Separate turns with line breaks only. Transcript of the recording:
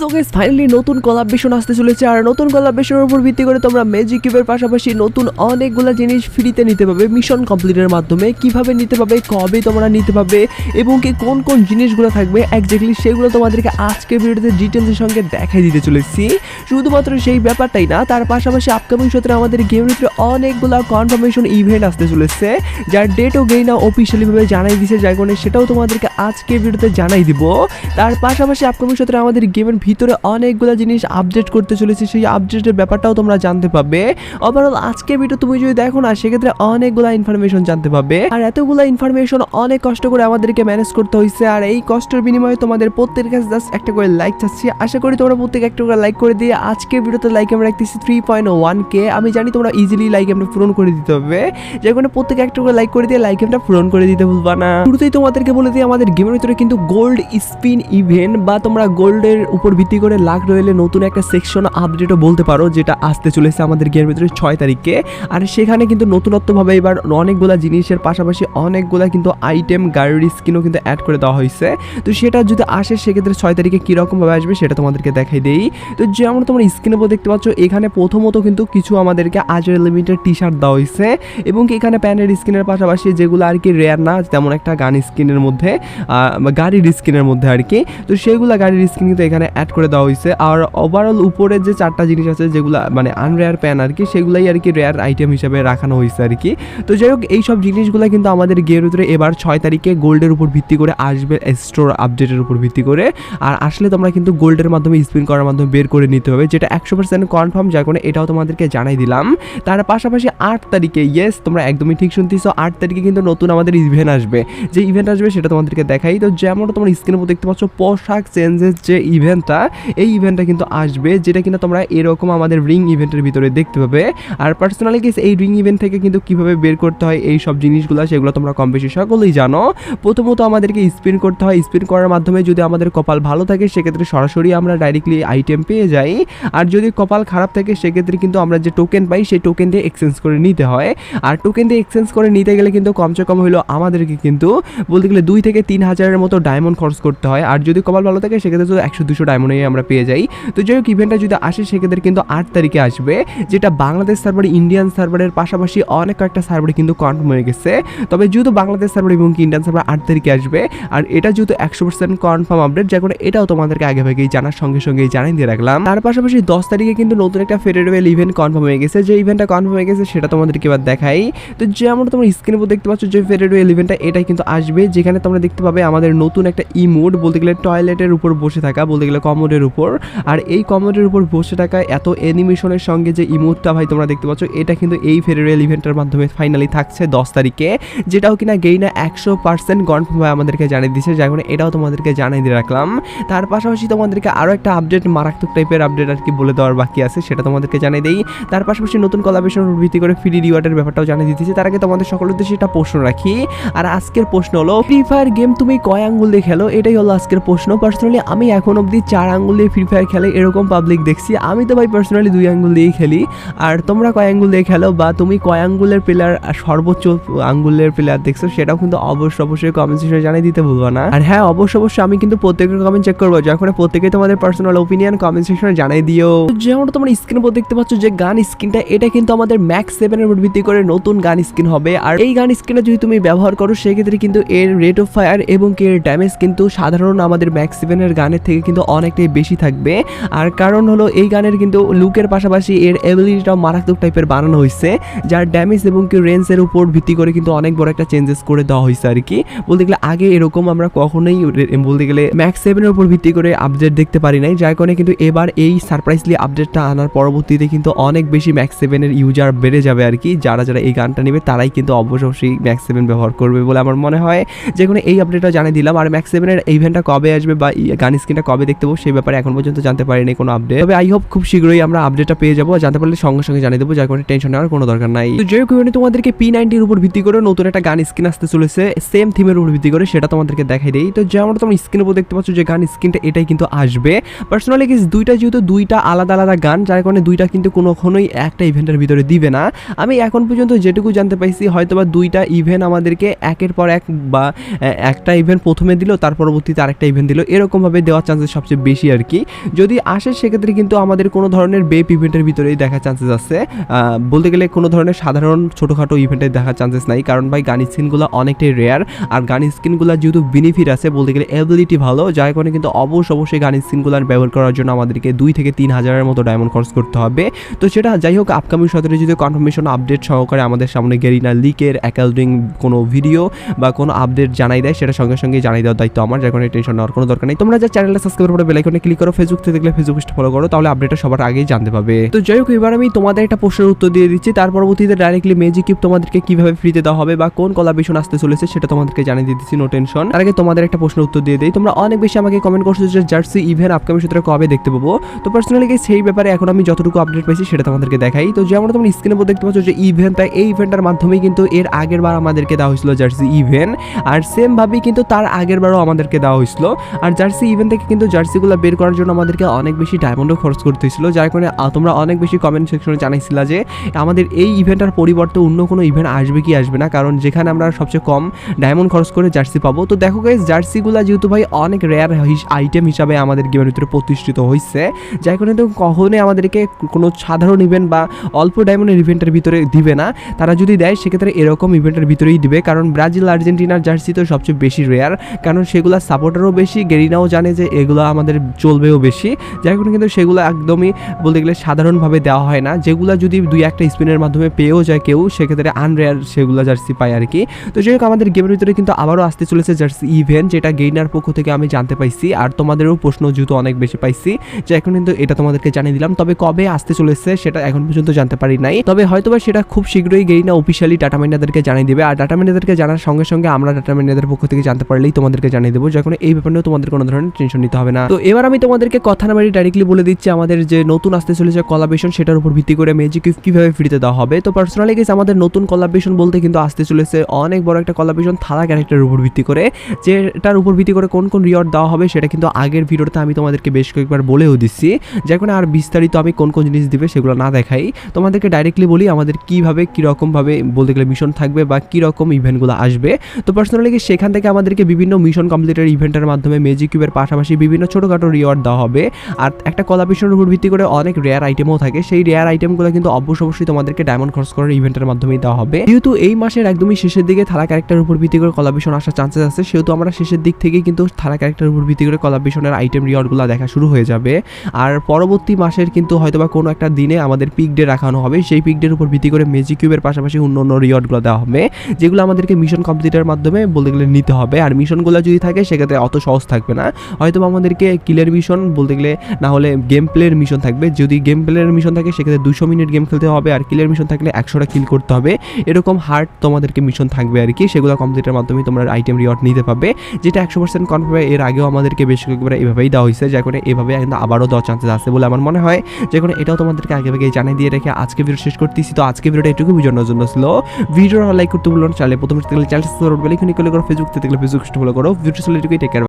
So finally নতুন collaboration আসতে চলেছে আর নতুন কোলাবরেশনের উপর ভিত্তি করে তোমরা ম্যাজিক কিউবের পাশাপাশি নতুন অনেকগুলো জিনিস ফ্রিতে নিতে পারবে মিশন কমপ্লিটের মাধ্যমে। কীভাবে নিতে পারবে, কবে তোমরা নিতে পারবে, এবং কি কোন কোন জিনিসগুলো থাকবে একজাক্টলি সেগুলো তোমাদেরকে আজকের ভিডিওতে ডিটেলসের সঙ্গে দেখাই দিতে চলেছি। শুধুমাত্র সেই ব্যাপারটাই না, তার পাশাপাশি আপকামিং সত্রে আমাদের গেমের অনেকগুলো কনফার্মেশন ইভেন্ট আসতে চলেছে, যার ডেটও গেই না অফিসিয়ালি ভাবে জানাই দিছে কারণে সেটাও তোমাদেরকে আজকের ভিডিওতে জানাই দিব। তার পাশাপাশি আপকামিং সত্রে আমাদের গেমের ভিতরে অনেকগুলো জিনিস আপডেট করতে চলেছে, সেই আপডেটের ব্যাপারটাও তোমরা জানতে পারবে ওভারঅল আজকে ভিডিও তুমি যদি দেখো না, সেক্ষেত্রে অনেকগুলো ইনফরমেশন জানতে পারবে আর এতগুলো ইনফরমেশন অনেক কষ্ট করে আমাদেরকে ম্যানেজ করতে হয়েছে আর এই কষ্টের বিনিময়ে তোমাদের প্রত্যেকের কাছে জাস্ট একটা করে লাইক চাচ্ছি। আশা করি তোমরা প্রত্যেক একটা করে লাইক করে দিয়ে আজকে ভিডিওতে লাইক আমরা রাখতেছি থ্রি পয়েন্ট ওয়ান কে আমি জানি তোমরা ইজিলি লাইক আমরা পূরণ করে দিতে হবে। যে কোনো প্রত্যেকে একটা করে লাইক করে দিয়ে লাইক আমরা পূরণ করে দিতে ভুলবা না। শুরুতেই তোমাদেরকে বলে দিই, আমাদের গেমের ভিতরে কিন্তু গোল্ড স্পিন ইভেন্ট বা তোমরা গোল্ডের উপর ভিত্তি করে লাখ রয়েলে নতুন একটা সেকশন আপডেটও বলতে পারো, যেটা আসতে চলেছে আমাদের গেমের ভিতরে ছয় তারিখে। আর সেখানে কিন্তু নতুনত্বভাবে এবার অনেকগুলা জিনিসের পাশাপাশি অনেকগুলা কিন্তু আইটেম গাড়ির স্কিনও কিন্তু অ্যাড করে দেওয়া হয়েছে। তো সেটা যদি আসে, সেক্ষেত্রে ছয় তারিখে কীরকমভাবে আসবে সেটা তোমাদেরকে দেখাই দেই। তো যেমন তোমরা স্ক্রিনের উপর দেখতে পাচ্ছ, এখানে প্রথমত কিন্তু কিছু আমাদেরকে আজের লিমিটেড টি শার্ট দেওয়া হয়েছে এবং এখানে প্যানের স্কিনের পাশাপাশি যেগুলো আর কি রেয়ার না, তেমন একটা গান স্কিনের মধ্যে গাড়ির স্কিনের মধ্যে আর কি। তো সেইগুলো গাড়ির স্কিন কিন্তু এখানে অ্যাড করে দেওয়া হয়েছে আর ওভারঅল উপরে যে চারটা জিনিস আছে, যেগুলো মানে আনরেয়ার প্যান আর কি, সেগুলাই আর কি রেয়ার আইটেম হিসেবে রাখানো হয়েছে আর কি। তো যাই হোক, এইসব জিনিসগুলো কিন্তু আমাদের গেমের ভিতরে এবার ছয় তারিখে গোল্ডের উপর ভিত্তি করে আসবে স্টোর আপডেটের উপর ভিত্তি করে। আর আসলে তোমরা কিন্তু গোল্ডের মাধ্যমে স্পিন করার মাধ্যমে বের করে নিতে হবে, যেটা একশো পার্সেন্ট কনফার্ম যার কারণে এটাও তোমাদেরকে জানাই দিলাম। তার পাশাপাশি আট তারিখে ইয়েস তোমরা একদমই ঠিক শুনতেছো, আট তারিখে কিন্তু নতুন আমাদের ইভেন্ট আসবে। যে ইভেন্ট আসবে সেটা তোমাদেরকে দেখাই। তো যেমন তোমরা স্ক্রিনের উপর দেখতে পাচ্ছ, পোশাক চেঞ্জের যে ইভেন্টটা এই ইভেন্টটা কিন্তু আসবে, যেটা কিন্তু তোমরা এরকম আমাদের রিং ইভেন্টের ভিতরে দেখতে পাবে। আর পার্সোনালি কেস এই রিং ইভেন্ট থেকে কিন্তু কীভাবে বের করতে হয়, এই সব জিনিসগুলো, সেগুলো তোমরা কম বেশি সকলেই জানো। প্রথমত আমাদেরকে স্পিন করতে হয় স্পিন করার মাধ্যমে যদি আমাদের কপাল ভালো থাকে, সেক্ষেত্রে সরাসরি আমরা ডাইরেক্টলি আইটেম পেয়ে যাই। আর যদি কপাল খারাপ থাকে, সেক্ষেত্রে কিন্তু আমরা যে টোকেন পাই, সেই টোকেন দিয়ে এক্সচেঞ্জ করে নিতে হয়। আর টোকেন দিয়ে এক্সচেঞ্জ করে নিতে গেলে কিন্তু কমসে কম হলো আমাদেরকে কিন্তু বলতে গেলে দুই থেকে তিন হাজারের মতো ডায়মন্ড খরচ করতে হয়। আর যদি কপাল ভালো থাকে, সেক্ষেত্রে তো একশো দুশো ডায়মন্ডে আমরা পেয়ে যাই। তো যাই হোক ইভেন্টটা যদি আসে, সেক্ষেত্রে কিন্তু আট তারিখে আসবে, যেটা বাংলাদেশ সার্ভার ইন্ডিয়ান সার্ভারের পাশাপাশি অনেক কয়েকটা সার্ভারে কিন্তু কনফার্ম হয়ে গেছে। তবে যেহেতু বাংলাদেশ সার্ভার এবং ইন্ডিয়ান সার্ভার আট তারিখে আসবে, আর এটা যেহেতু একশো পার্সেন্ট কনফার্ম আপডেট যে কোনো এটাও তোমাদেরকে আগে ভাগেই জানার সঙ্গে সঙ্গেই জানাই দিয়ে রাখলাম। তার পাশাপাশি দশ তারিখে কিন্তু নতুন একটা ফেডারেল ইভেন্ট কনফার্ম হয়ে গেছে। যে ইভেন্টটা কনফার্ম হয়ে গেছে, সেটা তোমাদেরকে এবার দেখাই। তো যেমন তোমরা স্ক্রিনের উপর দেখতে পাচ্ছ, যে ফেডারেল ইভেন্টটা এটাই কিন্তু আসবে, যেখানে তোমরা দেখতে পাবে আমাদের নতুন একটা ইমোড বলতে গেলে টয়লেটের উপর বসে থাকা, বলতে গেলে কমোডের উপর। আর এই কমোডের উপর বসে থাকা এত অ্যানিমেশনের সঙ্গে যে ইমোটটা ভাই তোমরা দেখতে পাচ্ছ, এটা কিন্তু এই ফেডারেল ইভেন্টের মাধ্যমে ফাইনালি থাকছে দশ তারিখে। যেটাও কিনা গেইনা একশো পার্সেন্ট কনফার্ম হয়ে আমাদেরকে জানিয়ে দিচ্ছে যার কারণে এটাও তোমাদেরকে জানিয়ে দিয়ে রাখলাম। তার পাশাপাশি তোমাদেরকে আরও একটা আপডেট মারাত্মক টাইপের আপডেট আর কি বলে দেওয়ার বাকি আছে, সেটা তোমাদেরকে জানিয়ে দেই। তার পাশাপাশি নতুন কলাবেশন ভিত্তি করে ফ্রি রিওয়ার্ডের ব্যাপারটাও জানিয়ে দিতেছি তার আগে তোমাদের সকলের উদ্দেশ্যে একটা প্রশ্ন রাখি। আর আজকের প্রশ্ন হলো ফ্রি ফায়ার গেম তুমি কয় আঙ্গুল দিয়ে খেলো? এটাই হলো আজকের প্রশ্ন। পার্সোনালি আমি এখন অবধি চার আঙ্গুল দিয়ে ফ্রি ফায়ার খেলে এরকম পাবলিক দেখছি। আমি তো ভাই পার্সোনালি দুই আঙ্গুল দিয়েই খেলি। আর তোমরা কয় আঙ্গুল দিয়ে খেলো বা তুমি কয় আঙ্গুলের প্লেয়ার সর্বোচ্চ আঙ্গুলের প্লেয়ার দেখছ সেটাও কিন্তু অবশ্যই অবশ্যই কমেন্ট সেকশনে জানিয়ে দিতে ভুলবো না। আর হ্যাঁ অবশ্যই অবশ্যই আমি কিন্তু প্রত্যেকের কমেন্ট চেক করব। যখন প্রত্যেকে তোমাদের পার্সোনাল ওপিনিয়ন কমেন্ট সেকশনে জানাই দিও। যেমন তোমরা স্ক্রিন উপর দেখতে পাচ্ছ যে গান স্ক্রিনটা এটা কিন্তু আমাদের ম্যাক্স সেভেনের উপর ভিত্তি করে নতুন গান স্ক্রিন হবে। আর এই গান স্কিনটা যদি তুমি ব্যবহার করো, সেক্ষেত্রে কিন্তু এর রেট অফ ফায়ার এবং এর ড্যামেজ কিন্তু সাধারণ আমাদের ম্যাক্স সেভেনের গানের থেকে কিন্তু অনেকটাই বেশি থাকবে। আর কারণ হলো এই গানের কিন্তু লুকের পাশাপাশি এর এবিলিটিটাও মারাত্মক টাইপের বানানো হয়েছে, যার ড্যামেজ এবং কি রেঞ্জের উপর ভিত্তি করে কিন্তু অনেক বড় একটা চেঞ্জেস করে দেওয়া হয়েছে আর কি। বলতে গেলে আগে এরকম আমরা কখনোই বলতে গেলে ম্যাক্স সেভেনের উপর ভিত্তি করে আপডেট দেখতে পারি নাই, যার কারণে কিন্তু এবার এই সারপ্রাইজলি আপডেটটা আনার পরবর্তীতে কিন্তু অনেক বেশি ম্যাক্স সেভেনের ইউজার বেড়ে যাবে আর কি। যারা যারা এই গানটা নেবে তারাই কিন্তু অবশ্যই ম্যাক্স সেভেন ব্যবহার করবে বলে আমার মনে হয়। যে কোনো এই আপডেটটা জানিয়ে দিলাম। আর ম্যাক্স সেভেনের ইভেন্টটা কবে আসবে বা গান স্ক্রিনটা কবে দেখতে পাবো সেই ব্যাপারে এখন পর্যন্ত জানতে পারিনি কোনো আপডেট তবে আই হোপ খুব শীঘ্রই আমরা আপডেটটা পেয়ে যাব। জানতে পারলে সঙ্গে সঙ্গে জানিয়ে দেবো, যার কোনো টেনশন নেওয়ার কোনো দরকার নাই। তো ইভেন্টে তোমাদেরকে পি নাইনটির উপর ভিত্তি করে নতুন একটা গান স্ক্রিন আসতে চলেছে। সেম থিমের উপর ভিত্তি করে সেটা তোমাদেরকে দেখাই দেই। তো যেমন তোমরা স্ক্রিনের উপর দেখতে পাচ্ছ যে গান স্ক্রিনটা এটাই কিন্তু আসবে। পার্সোনালি গেস দুইটা যেহেতু দুইটা আলাদা আলাদা গান, যার কারণে দুইটা কিন্তু কোনোক্ষণই একটা ইভেন্টের ভিতরে দিবে না। আমি এখন পর্যন্ত যেটুকু জানতে পাইছি হয়তো বা দুইটা ইভেন্ট আমাদেরকে একের পর এক বা একটা ইভেন্ট প্রথমে দিল, তার পরবর্তীতে আরেকটা ইভেন্ট দিল। এরকমভাবে দেওয়ার চান্সেস সবচেয়ে বেশি আর কি। যদি আসে, সেক্ষেত্রে কিন্তু আমাদের কোনো ধরনের বেপ ইভেন্টের ভিতরেই দেখার চান্সেস আছে। বলতে গেলে কোনো ধরনের সাধারণ ছোটোখাটো ইভেন্টে দেখার চান্সেস নাই। কারণ ভাই, গান স্কিনগুলো অনেকটাই রেয়ার আর গান স্কিনগুলো যেহেতু বেনিফিট আছে, বলতে গেলে অ্যাবিলিটি ভালো, যার কারণে কিন্তু অবশ্য অবশ্যই গান স্কিনগুলো ব্যবহার করার জন্য আমাদেরকে দুই থেকে তিন হাজারের মতো ডায়মন্ড খরচ করতে হবে। তো সেটা যাই হোক আপকামিং সতেরো যদি কনফার্মেশন আপডেট সহকারে আমাদের সামনে গেরিনা লিকের অ্যাকাউন্টিং কোনো ভিডিও বা কোনো আপডেট জানাই দেয়, সেটা সঙ্গে সঙ্গে জানাই দেওয়ার দায়িত্ব আমার, যার কারণে টেনশন নেওয়ার কোনো দরকার নেই। তোমরা যা চ্যানেলটা সাবস্ক্রাইব করে বেলাইকনে ক্লিক করো ফেসবুক থেকে দেখলে ফেসবুক পেজটা ফলো করো, তাহলে আপডেটটা সবার আগেই জানতে পাবে। তো যাই হোক, এবার আমি তোমাদের একটা প্রশ্নের উত্তর দিয়ে দিচ্ছি। তার পরবর্তীতে ডাইরেক্টলি ম্যাজিক কিউব তোমাদেরকে কীভাবে ফ্রিতে দেওয়া হবে বা কোন কলাবেশন আসতে চলেছে সেটা তোমাদেরকে জানিয়ে দিয়ে দিচ্ছি নো টেনশন তার আগে তোমাদের একটা প্রশ্নের উত্তর দিয়ে দিই। তোমরা অনেক বেশি আমাকে কমেন্ট করছ যে জার্সি ইভেন্ট আপকামিং সূত্রে কবে দেখতে পাবো। তো পার্সোনালি সেই ব্যাপারে এখন আমি যতটুকু আপডেট পাইছি সেটা তোমাদেরকে দেখাই। তো যেমন তোমরা স্ক্রিনে উপর দেখতে পাচ্ছ যে ইভেন্ট তাই এই ইভেন্টের মাধ্যমে কিন্তু এর আগের বার আমাদেরকে দেওয়া হয়েছিল জার্সি ইভেন্ট আর সেম ভাবেই কিন্তু তার আগের বারও আমাদেরকে দেওয়া হয়েছিল। আর জার্সি ইভেন্ট থেকে কিন্তু জার্সিগুলো বের করার জন্য আমাদেরকে অনেক বেশি ডায়মন্ডও খরচ করতে হয়েছিল যার কারণে তোমরা অনেক বেশি কমেন্ট সেকশনে জানাইছিলা যে, আমাদের এই ইভেন্টটার পরিবর্তে অন্য কোনো ইভেন্ট আসবে কি আসবে না, কারণ যেখানে আমরা সবচেয়ে কম ডায়মন্ড খরচ করে জার্সি পাবো। তো দেখো গাইজ জার্সিগুলো যেহেতু ভাই অনেক রেয়ার আইটেম হিসাবে আমাদের গেমের ভিতরে প্রতিষ্ঠিত হয়েছে যার কারণে তো কখনোই আমাদেরকে কোনো সাধারণ ইভেন্ট বা অল্প ডায়মন্ডের ইভেন্টের ভিতরে দিবে না। তারা যদি দেয়, সেক্ষেত্রে এরকম ইভেন্টের ভিতরেই দিবে, কারণ ব্রাজিল, আর্জেন্টিনার জার্সি তো সবচেয়ে বেশি রেয়ার কারণ সেগুলো সাপোর্টারও বেশি গেরিনাও জানে যে এগুলো আমাদের চলবেও বেশি। কারণে কিন্তু সেগুলো একদমই বলতে গেলে সাধারণভাবে দেওয়া হয় না। যেগুলো যদি দুই একটা স্পিনের মাধ্যমে পেয়েও যায় কেউ, সেক্ষেত্রে আনরেয়ার সেগুলো জার্সি পায় আর কি তো যাই হোক, আমাদের গেমের ভিতরে কিন্তু আবারও আসতে চলেছে জার্সি ইভেন্ট যেটা গেইনার পক্ষ থেকে আমি জানতে পাইছি। আর তোমাদেরও প্রশ্ন যেহেতু অনেক বেশি পাইছি যে এখন কিন্তু এটা তোমাদেরকে জানিয়ে দিলাম। তবে কবে আসতে চলেছে সেটা এখন পর্যন্ত জানতে পারি নাই। তবে হয়তোবা সেটা খুব শীঘ্রই গেইনা অফিসিয়ালি ডাটা মাইনাদেরকে জানিয়ে দেবে। আর ডাটা মাইনাদেরকে জানার সঙ্গে সঙ্গে আমরা ডাটা মাইনাদের পক্ষ থেকে জানতে পারলেই তোমাদেরকে জানিয়ে দেবো। যখন এই ব্যাপারে তোমাদের কোনো ধরনের টেনশন নিতে হবে না। তো এবার আমি তোমাদেরকে কথা না বাড়ি ডাইরেক্টলি বলে দিচ্ছি, আমাদের যে নতুন আসতে চলেছে কলাবেশন সেটার উপর ভিত্তি করে ম্যাজিক কীভাবে ফ্রিতে দেওয়া হবে। তো পার্সোনালি গেছে আমাদের নতুন কলাবেশন বলতে কিন্তু আসতে চলেছে অনেক বড় একটা কলাবেশন থালা ক্যারেক্টারের উপর ভিত্তি করে, যেটার উপর ভিত্তি করে কোন কোন রিওয়ার্ড দেওয়া হবে সেটা কিন্তু আগের ভিডিওতে আমি তোমাদেরকে বেশ কয়েকবার বলেও দিচ্ছি। কারণে আর বিস্তারিত আমি কোন কোন জিনিস দিবে সেগুলো না দেখাই। তোমাদেরকে ডাইরেক্টলি বলি আমাদের কীভাবে, কীরকমভাবে বলতে গেলে মিশন থাকবে বা কীরকম ইভেন্টগুলো আসবে। তো পার্সোনালি সেখান থেকে আমাদেরকে বিভিন্ন মিশন কমপ্লিটের ইভেন্টের মাধ্যমে ম্যাজিক কিউবের পাশাপাশি বিভিন্ন ছোটোখাটো রিওয়ার্ড দেওয়া হবে। আর একটা কলাবেশনের উপর ভিত্তি করে অনেক রেয়ার আইটেমও থাকে। সেই রেয়ার আইটেমগুলো কিন্তু অবশ্য অবশ্যই তোমাদেরকে ডায়মন্ড খরচ করার ইভেন্টের মাধ্যমেই দেওয়া হবে। যেহেতু এই মাসের একদমই শেষের দিকে থালা ক্যারেক্টারের উপর ভিত্তি করে কলাবেশন আসার চান্সেস আছে, সেহেতু আমরা শেষের দিক থেকে কিন্তু থালা ক্যারেক্টারের উপর ভিত্তি করে কলাবেশনের আইটেম রিওয়ার্ডগুলো দেখা শুরু হয়ে যাবে। আর পরবর্তী মাসের কিন্তু হয়তোবা কোনো একটা দিনে আমাদের পিক ডে রাখানো হবে। সেই পিক ডের উপর ভিত্তি করে ম্যাজিক কিউবের পাশাপাশি অন্য অন্য রিওয়ার্ডগুলো দেওয়া হবে। যেগুলো আমাদেরকে মিশন কমপ্লিটের মাধ্যমে বলতে গেলে নিতে হবে। আর মিশনগুলো যদি থাকে, সেক্ষেত্রে অত সহজ থাকবে না। হয়তো আমাদেরকে কিলের মিশন বলতে গেলে না হলে গেম প্লের মিশন থাকবে। যদি গেম প্লের মিশন থাকে, সেক্ষেত্রে দুশো মিনিট গেম খেলতে হবে আর কিলের মিশন থাকলে একশোটা কিল করতে হবে। এরকম হার্ড তোমাদেরকে মিশন থাকবে আর কি। সেগুলো কমপ্লিটের মাধ্যমে তোমরা আইটেম রিওয়ার্ড নিতে পারবে। যেটা একশো পার্সেন্ট কনফার্ম এর আগেও আমাদেরকে বেশ কয়েকবার এভাবেই দেওয়া হয়েছে। যার কারণে এভাবে কিন্তু আবারও দেওয়ার চান্সেস আছে বলে আমার মনে হয়। যে কোনো এটাও তোমাদেরকে আগে আগে জানিয়ে দিয়ে রেখে আজকে ভিডিও শেষ করতেছি। তো আজকে ভিডিওটা এটুকু বোঝানোর জন্য ছিল ভিডিও লাইক করতে বলুন চ্যানেল প্রথমে চ্যানেল সাবস্ক্রাইব করো ফেসবুক থেকে ফেসবুক ফলো করো। ভিডিও চলে টেক